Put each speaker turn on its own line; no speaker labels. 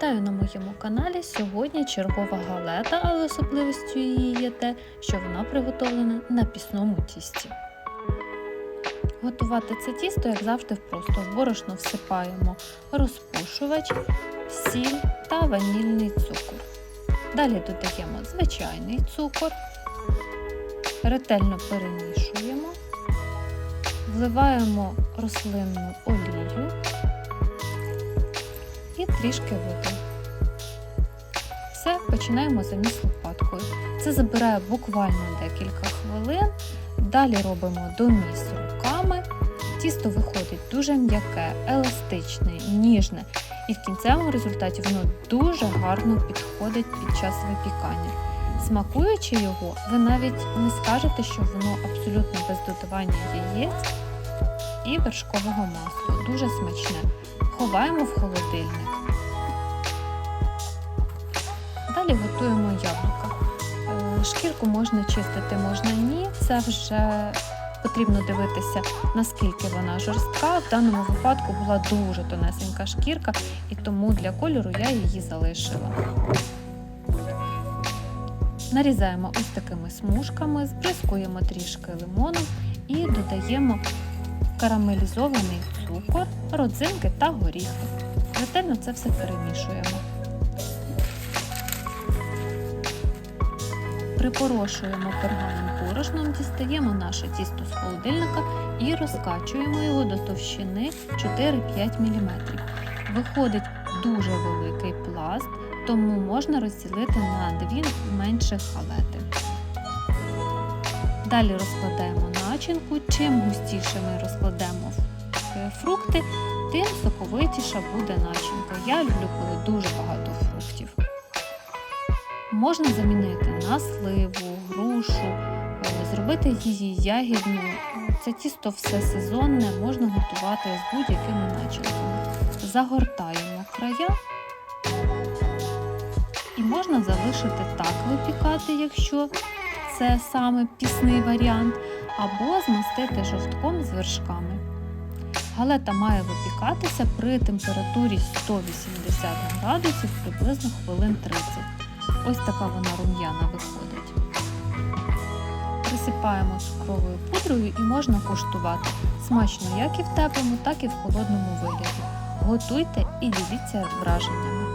Вітаю на моєму каналі. Сьогодні чергова галета, але особливістю її є те, що вона приготовлена на пісному тісті. Готувати це тісто, як завжди, просто в борошно всипаємо розпушувач, сіль та ванільний цукор. Далі додаємо звичайний цукор, ретельно перемішуємо, вливаємо рослинну олію і трішки води. Все, починаємо заміс лопаткою. Це забирає буквально декілька хвилин. Далі робимо доміс руками. Тісто виходить дуже м'яке, еластичне, ніжне, і в кінцевому результаті воно дуже гарно підходить під час випікання. Смакуючи його, ви навіть не скажете, що воно абсолютно без додавання яєць і вершкового масла. Дуже смачне. Ховаємо в холодильник. Далі готуємо яблука. Е, Шкірку можна чистити, можна ні. Це вже потрібно дивитися, наскільки вона жорстка. В даному випадку була дуже тонесенька шкірка, і тому для кольору я її залишила. Нарізаємо ось такими смужками, збризкуємо трішки лимоном і додаємо карамелізований цукор, родзинки та горіхи. Ретельно це все перемішуємо. Припорошуємо пергамент борошном, дістаємо наше тісто з холодильника і розкачуємо його до товщини 4-5 мм. Виходить дуже великий пласт, тому можна розділити на дві менших халети. Далі розкладаємо начинку. Чим густіше ми розкладемо е, фрукти, тим соковитіша буде начинка. Я люблю, коли дуже багато фруктів. Можна замінити на сливу, грушу, е, зробити її ягідну. Це тісто все сезонне, можна готувати з будь-якими начинками. Загортаємо края і можна залишити так випікати, якщо це саме пісний варіант, або змастити жовтком з вершками. Галета має випікатися при температурі 180 градусів приблизно хвилин 30. Ось така вона рум'яна виходить. Присипаємо цукровою пудрою і можна куштувати. Смачно як і в теплому, так і в холодному вигляді. Готуйте і діліться враженнями.